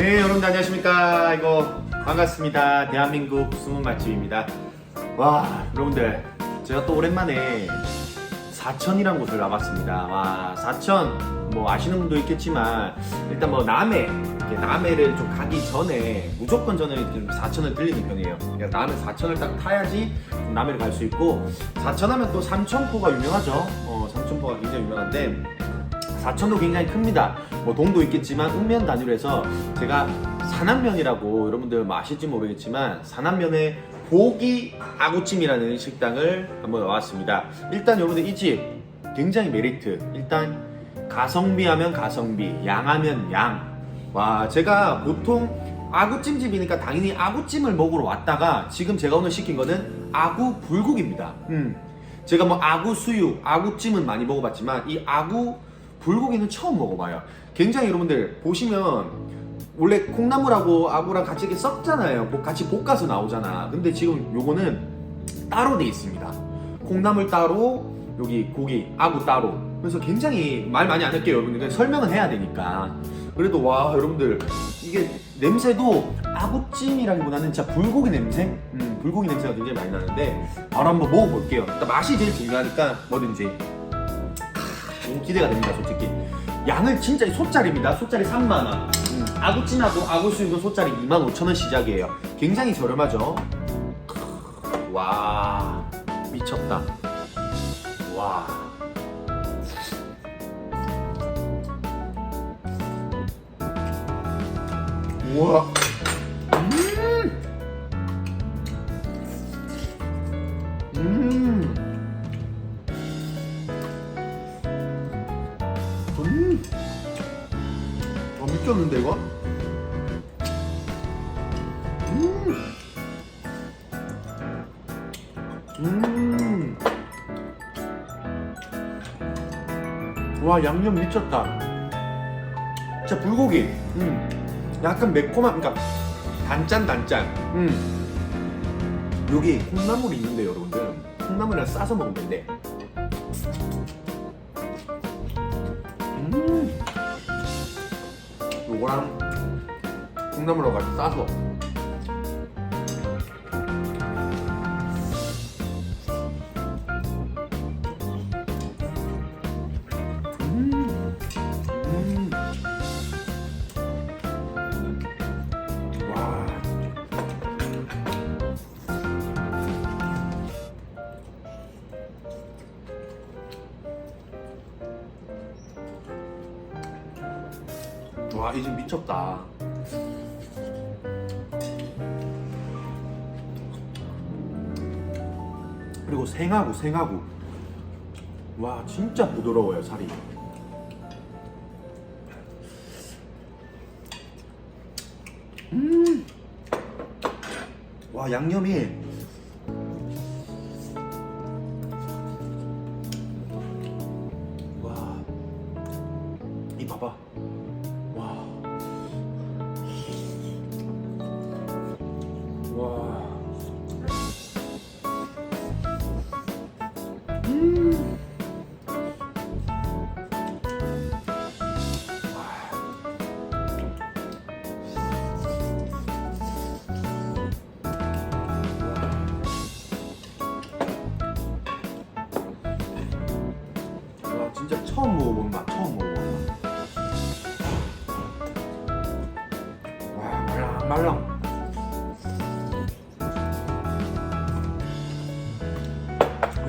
네, 여러분들 안녕하십니까. 이거 반갑습니다. 대한민국 숨은 맛집입니다. 와, 여러분들 제가 또 오랜만에 사천이란 곳을 와봤습니다. 와, 사천 뭐 아시는 분도 있겠지만 일단 뭐 남해 남해를 좀 가기 전에 무조건 저는 좀 사천을 들리는 편이에요. 그러니까 남해 사천을 딱 타야지 좀 남해를 갈 수 있고 사천하면 또 삼천포가 유명하죠. 어, 삼천포가 굉장히 유명한데 사천도 굉장히 큽니다. 뭐 동도 있겠지만 읍면 단위로 해서 제가 산안면이라고 여러분들 뭐 아실지 모르겠지만 산안면의 고기 아구찜이라는 식당을 한번 와봤습니다. 일단 여러분들 이 집 굉장히 메리트. 일단 가성비 하면 가성비, 양 하면 양. 와, 제가 보통 아구찜 집이니까 당연히 아구찜을 먹으러 왔다가 지금 제가 오늘 시킨 거는 아구 불고기입니다. 음. 제가 뭐 아구 수육, 아구찜은 많이 먹어봤지만 이 아구 불고기는 처음 먹어봐요. 굉장히 여러분들 보시면 원래 콩나물하고 아구랑 같이 이렇게 썩잖아요. 뭐 같이 볶아서 나오잖아. 근데 지금 요거는 따로 돼 있습니다. 콩나물 따로, 여기 고기, 아구 따로. 그래서 굉장히 말 많이 안 할게요, 여러분들. 설명은 해야 되니까. 그래도 와, 여러분들 이게 냄새도 아구찜이라기보다는 진짜 불고기 냄새? 음, 불고기 냄새가 굉장히 많이 나는데 바로 한번 먹어볼게요. 일단 맛이 제일 중요하니까 뭐든지 너무 기대가 됩니다, 솔직히. 양은 진짜 소짜리입니다. 소짜리 3만원. 아구찜하고 아구수육은 소짜리 25,000원 시작이에요. 굉장히 저렴하죠. 와, 미쳤다. 와. 우와. 음. 음. 음. 아 미쳤는데 이거? 음. 음. 와 양념 미쳤다. 진짜 불고기. 음. 약간 매콤한 그러니까 단짠 단짠. 음. 여기 콩나물이 있는데 여러분들 콩나물이랑 싸서 먹으면 된 음. 요거랑 콩나물하고 같이 싸서 와, 이 집 미쳤다. 그리고 생하고 생하고. 와 진짜 부드러워요 살이. 음와 양념이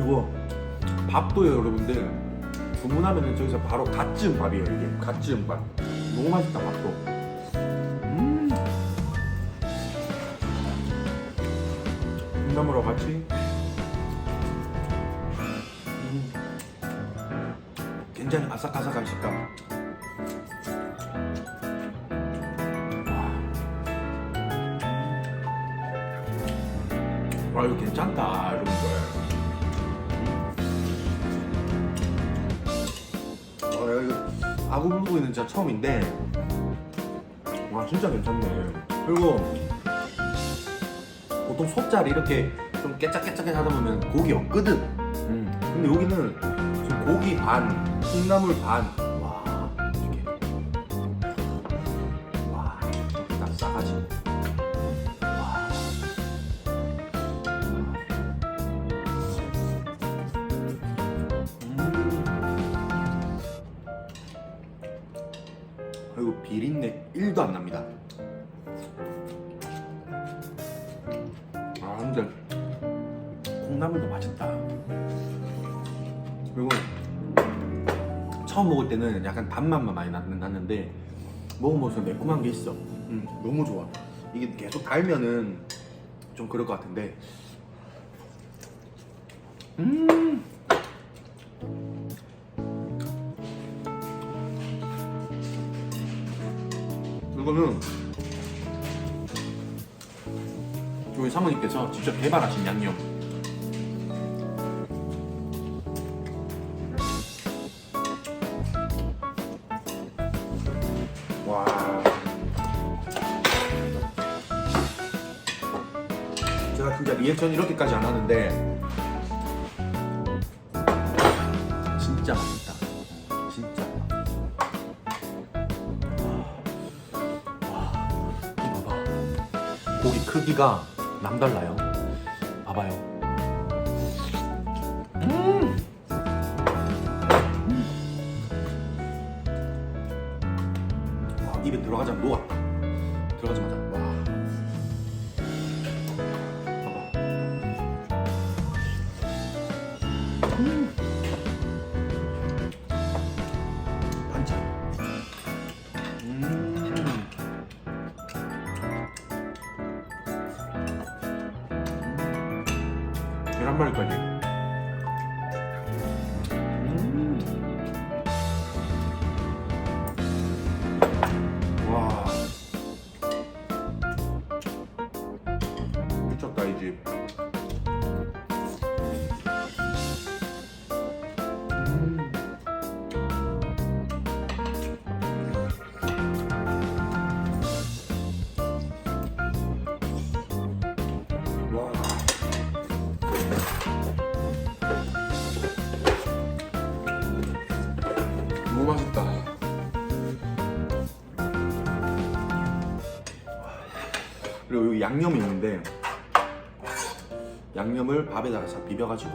그리고 밥도요 여러분들. 주문하면은 저기서 바로 갓 지은 밥이에요 이게. 갓 지은 밥. 너무 맛있다 밥도. 음. 콩나물하고 같이. 음. 굉장히 아삭아삭한 식감 아구 불고기는 진짜 처음인데. 와 진짜 괜찮네. 그리고 보통 소짜리 이렇게 좀 깨짝깨짝하게 하다 보면 고기 없거든. 음. 근데 여기는 고기 반 콩나물 반 그리고 비린내 1도 안 납니다. 아 근데 콩나물도 맛있다. 그리고 처음 먹을 때는 약간 단맛만 많이 났, 났는데 먹으면서 매콤한 게 있어. 음, 너무 좋아. 이게 계속 달면은 좀 그럴 것 같은데. 음. 이거는 우리 사모님께서 직접 개발하신 양념. 리액션 이렇게까지 안 하는데 진짜 맛있다. 고기 크기가 남달라요. 봐봐요. 계란말이까 양념이 있는데 양념을 밥에다가 싹 비벼가지고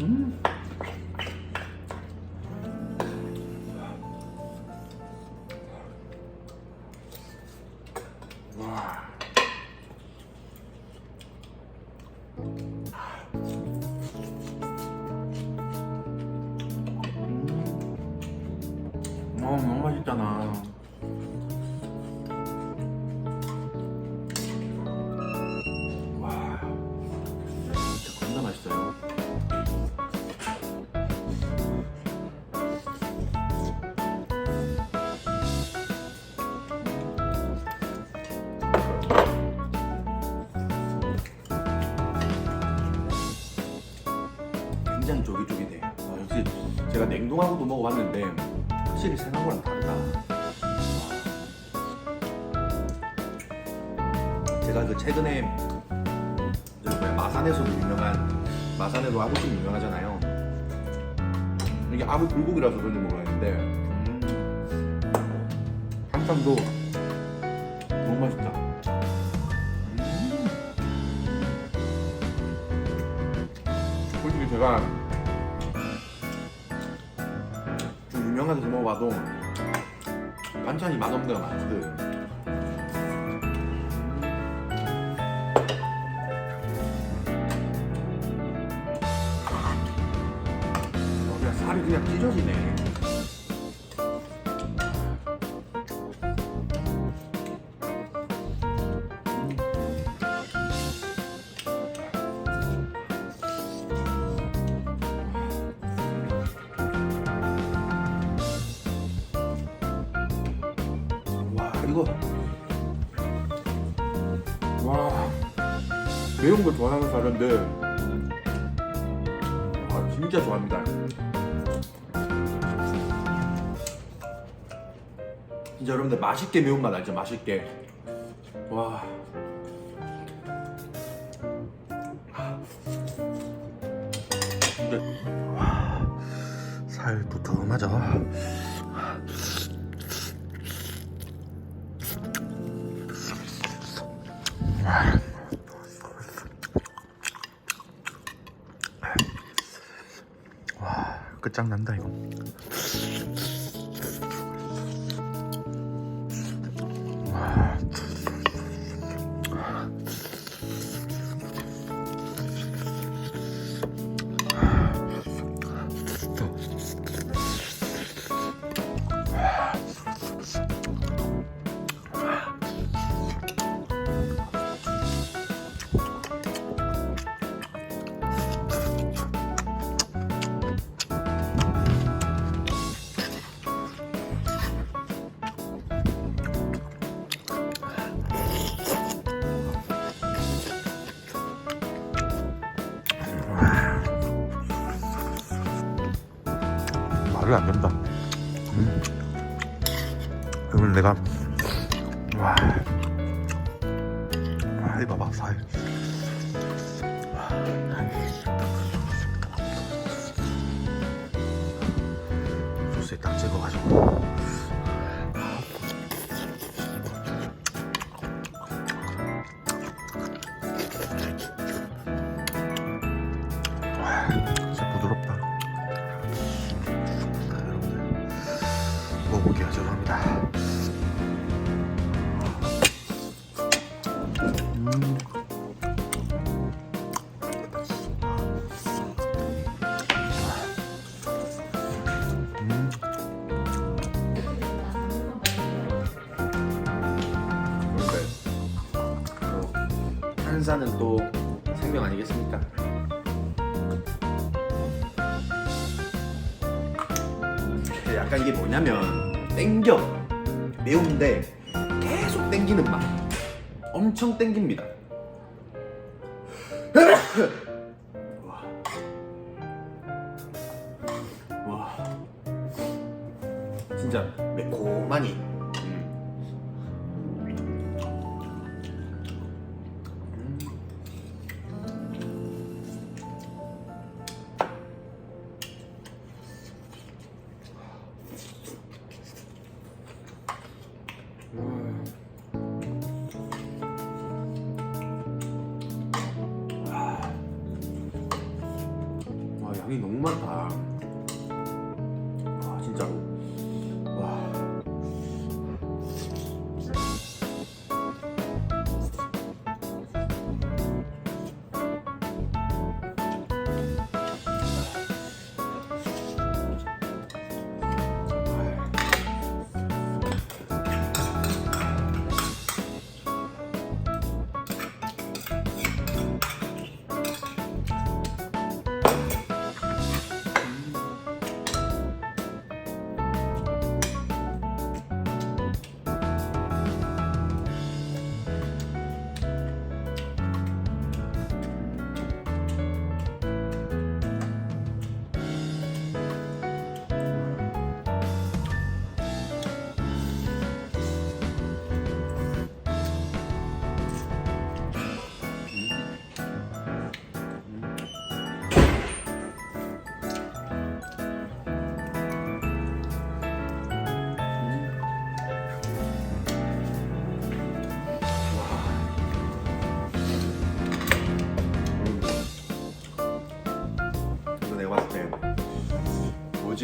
음. 와. 굉장히 쫄깃쫄깃해. 아, 역시 제가 냉동하고도 먹어봤는데 확실히 생각거랑 다르다. 와. 제가 그 최근에 저 뭐야, 마산에서도 유명한 마산에도 아구찜 유명하잖아요. 이게 아구 불고기라서 그런지 모르겠는데 음, 한쌈도 제가 좀 유명한 데서 먹어봐도 반찬이 맛없는 데가 많거든. 와 이거 와 매운 거 좋아하는 사람인데 와 진짜 좋아합니다. 진짜 여러분들 맛있게 매운맛 알죠? 맛있게. 와. 진짜 살 도톰 짱난다 이거 음. 그러면 내가 와, 와, 이 봐봐 살. 소스에 딱 찍어가지고. 사는 또 생명 아니겠습니까? 약간 이게 뭐냐면 땡겨. 매운데 계속 땡기는 맛. 엄청 땡깁니다. 진짜 매콤하니 너무 많다.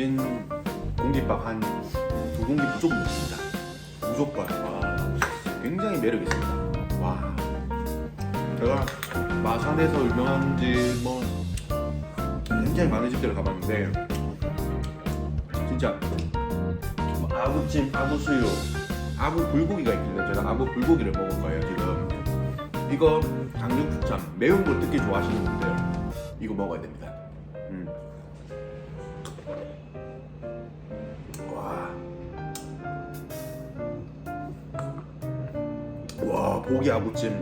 때 어진 공깃밥 한 두 공기 무조건 먹습니다. 무조건. 와, 굉장히 매력 있습니다. 와, 제가 마산에서 유명한지 뭐 굉장히 많은 집들을 가봤는데 진짜 뭐 아구찜, 아구수육, 아구 불고기가 있길래 제가 아구 불고기를 먹을 거예요 지금. 이거 강력 추천. 매운 거 특히 좋아하시는 분들 이거 먹어야 됩니다. 고기 아구찜.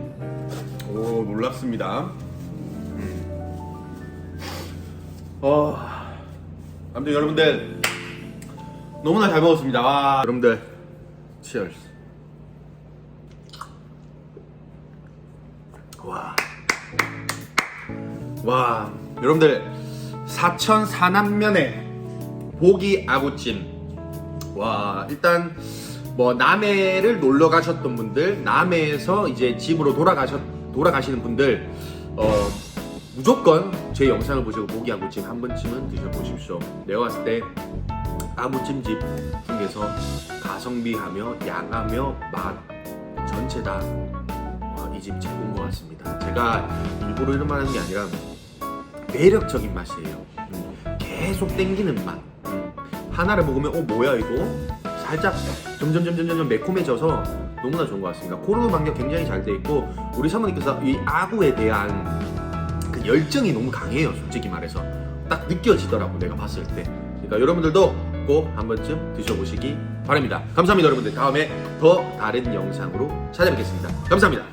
오, 놀랍습니다. 음. 어. 아무튼 여러분들 너무나 잘 먹었습니다. 와, 여러분들 치얼스. 와. 와, 여러분들 사천 사남면의 보기 아구찜. 와, 일단 뭐 남해를 놀러 가셨던 분들, 남해에서 이제 집으로 돌아가셨 돌아가시는 분들 어 무조건 제 영상을 보시고 아구찜 한 번쯤은 드셔보십시오. 내가 봤을 때 아구찜집 중에서 가성비하며 양하며 맛 전체 다 이 집 최고인 것 같습니다. 제가 일부러 이런 말 하는 게 아니라 매력적인 맛이에요. 음, 계속 땡기는 맛. 음, 하나를 먹으면 어 뭐야 이거? 살짝 점점 점점 점점 매콤해져서 너무나 좋은 것 같습니다. 코로나 방역 굉장히 잘 돼 있고 우리 사모님께서 이 아구에 대한 그 열정이 너무 강해요. 솔직히 말해서 딱 느껴지더라고 내가 봤을 때. 그러니까 여러분들도 꼭 한 번쯤 드셔보시기 바랍니다. 감사합니다, 여러분들. 다음에 더 다른 영상으로 찾아뵙겠습니다. 감사합니다.